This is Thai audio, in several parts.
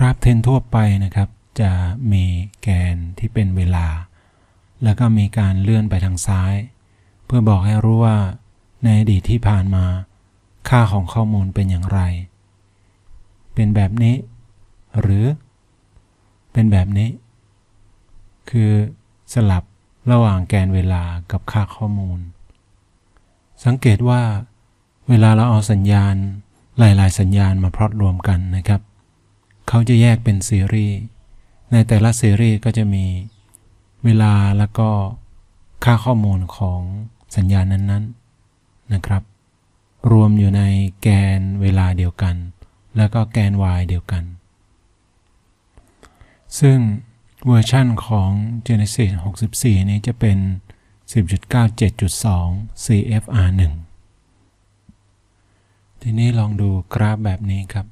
กราฟเทนทั่วไปนะครับ จะมีแกนที่เป็นเวลา แล้วก็มีการเลื่อนไปทางซ้าย เพื่อบอกให้รู้ว่าในอดีตที่ผ่านมา ค่าของข้อมูลเป็นอย่างไร เป็นแบบนี้ หรือ เป็นแบบนี้ คือสลับระหว่างแกนเวลากับค่าข้อมูล สังเกตว่า เวลาเราเอาสัญญาณหลาย ๆ สัญญาณมาพลอตรวมกันนะครับ เขาจะแยกเป็นซีรีส์ในแต่ละซีรีส์ก็จะมีเวลาแล้วก็ค่าข้อมูลของสัญญาณนั้นๆนะครับ รวมอยู่ในแกนเวลาเดียวกัน แล้วก็แกน y เดียวกัน ซึ่งเวอร์ชั่นของ Genesis 64 นี้จะเป็น 10.97.2 CFR1 ทีนี้ลองดูกราฟแบบนี้ครับ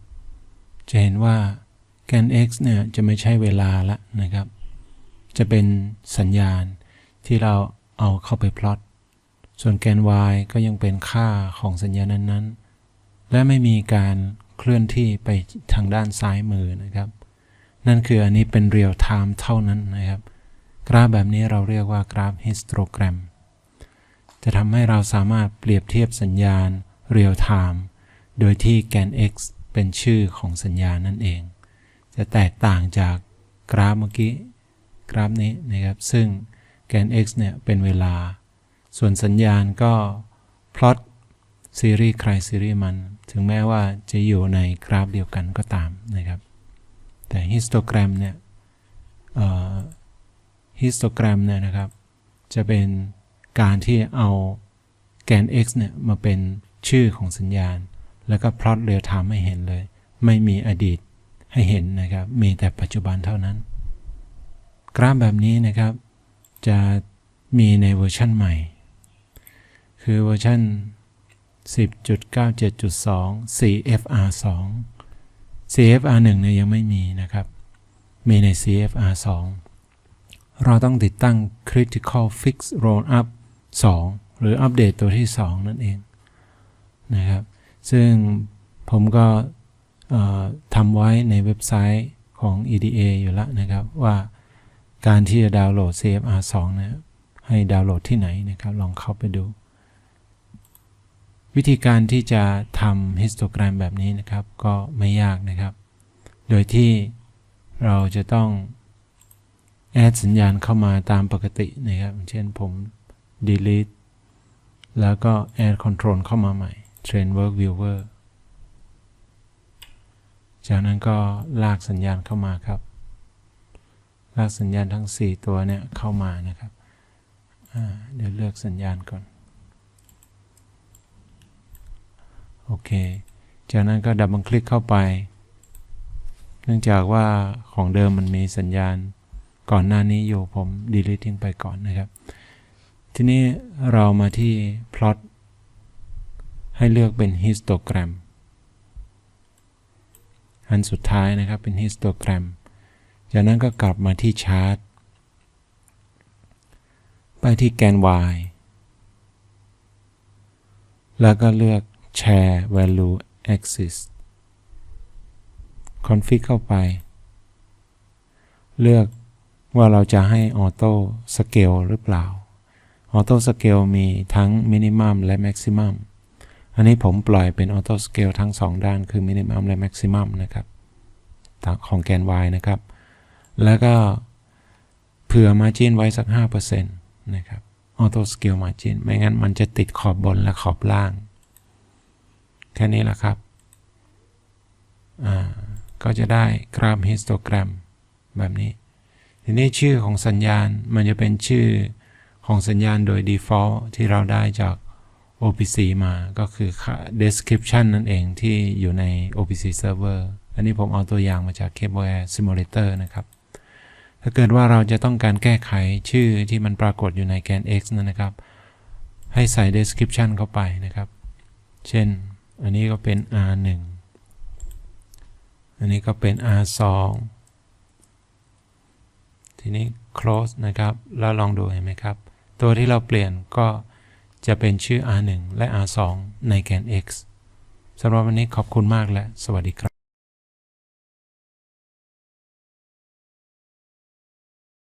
จะเห็นว่า แกน x เนี่ยจะไม่ใช่เวลาละนะครับ จะเป็นสัญญาณที่เราเอาเข้าไปพลอต ส่วนแกน y ก็ยังเป็นค่าของสัญญาณนั้นๆ และไม่มีการเคลื่อนที่ไปทางด้านซ้ายมือนะครับ นั่นคืออันนี้เป็นเรียลไทม์เท่านั้นนะครับ กราฟแบบนี้เราเรียกว่ากราฟฮิสโตรแกรม จะทำให้เราสามารถเปรียบเทียบสัญญาณเรียลไทม์โดยที่แกน x เป็นชื่อของสัญญาณนั่นเอง จะแตกต่างจากกราฟเมื่อกี้กราฟนี้นะครับ ซึ่งแกน x เนี่ยเป็นเวลา ส่วนสัญญาณก็พลอตซีรีส์ใครซีรีส์มัน ถึงแม้ว่าจะอยู่ในกราฟเดียวกันก็ตามนะครับ แต่ฮิสโตแกรมเนี่ยฮิสโตแกรมเนี่ยนะครับ จะเป็นการที่เอาแกน x เนี่ยมาเป็นชื่อของสัญญาณ แล้วก็พลอตเรียลไทม์ให้เห็นเลย ไม่มีอดีต ให้เห็นนะครับ มีแต่ปัจจุบันเท่านั้น กราฟแบบนี้นะครับ จะมีในเวอร์ชันใหม่ คือเวอร์ชัน10.97.2 CFR2 CFR1 เนี่ยยังไม่มีนะครับ มีใน CFR2 เราต้องติดตั้ง Critical Fix Rollup 2 หรืออัปเดตตัวที่ 2 นั่นเองนะครับ ซึ่งผมก็ ทำไว้ในเว็บไซต์ของ EDA อยู่แล้วนะครับ ว่าการที่จะดาวน์โหลด CFR2 นี่ยให้ดาวน์โหลดที่ไหนนะครับ ลองเข้าไปดู วิธีการที่จะทำฮิสโตแกรมแบบนี้นะครับ ก็ไม่ยากนะครับ โดยที่เราจะต้องแอดสัญญาณเข้ามาตามปกตินะครับ เช่นผม delete แล้วก็ add control เข้ามาใหม่ train work viewer จากนั้นก็ลากสัญญาณเข้ามาครับ ลากสัญญาณทั้ง 4 ตัวเนี่ยเข้ามานะครับ เดี๋ยวเลือกสัญญาณก่อน โอเค จากนั้นก็ดับเบิลคลิกเข้าไป เนื่องจากว่าของเดิมมันมีสัญญาณก่อนหน้านี้อยู่ผม delete ทิ้งไปก่อนนะครับ ทีนี้เรามาที่ plot ให้เลือกเป็น histogram อันสุดท้ายนะครับเป็น histogram จากนั้นก็กลับมาที่ชาร์ตไปที่แกน y แล้วก็เลือก share value axis config เข้าไป เลือกว่าเราจะให้ออโต้สเกลหรือเปล่าออโต้สเกลมีทั้งมินิมัมและแม็กซิมัม อันนี้ผมปล่อยเป็นออโต้สเกลทั้ง 2 ด้านคือมินิมัมและแม็กซิมัมนะครับของแกน y นะครับ แล้วก็เผื่อมาจินไว้สัก 5%นะครับออโต้สเกลมาจินไม่งั้นมันจะติดขอบบนและขอบล่าง แค่นี้แหละครับ ก็จะได้กราฟฮิสโตแกรมแบบนี้ ทีนี้ชื่อของสัญญาณมันจะเป็นชื่อของสัญญาณโดย default ที่เราได้จาก OPC มาก็คือ description นั่นเองที่อยู่ใน OPC server อันนี้ผมเอาตัวอย่างมาจาก Cableair Simulator นะครับ ถ้าเกิดว่าเราจะต้องการแก้ไขชื่อที่มันปรากฏอยู่ในแกน x นั่นนะครับ ให้ใส่ description เข้าไปนะครับ เช่น อันนี้ก็เป็น r1 อันนี้ก็เป็น r2 ทีนี้ close นะครับ แล้วลองดูเห็นไหมครับ ตัวที่เราเปลี่ยนก็ จะเป็นชื่อ r1 และ r2 ในแกน x สำหรับวันนี้ขอบคุณมากและสวัสดีครับ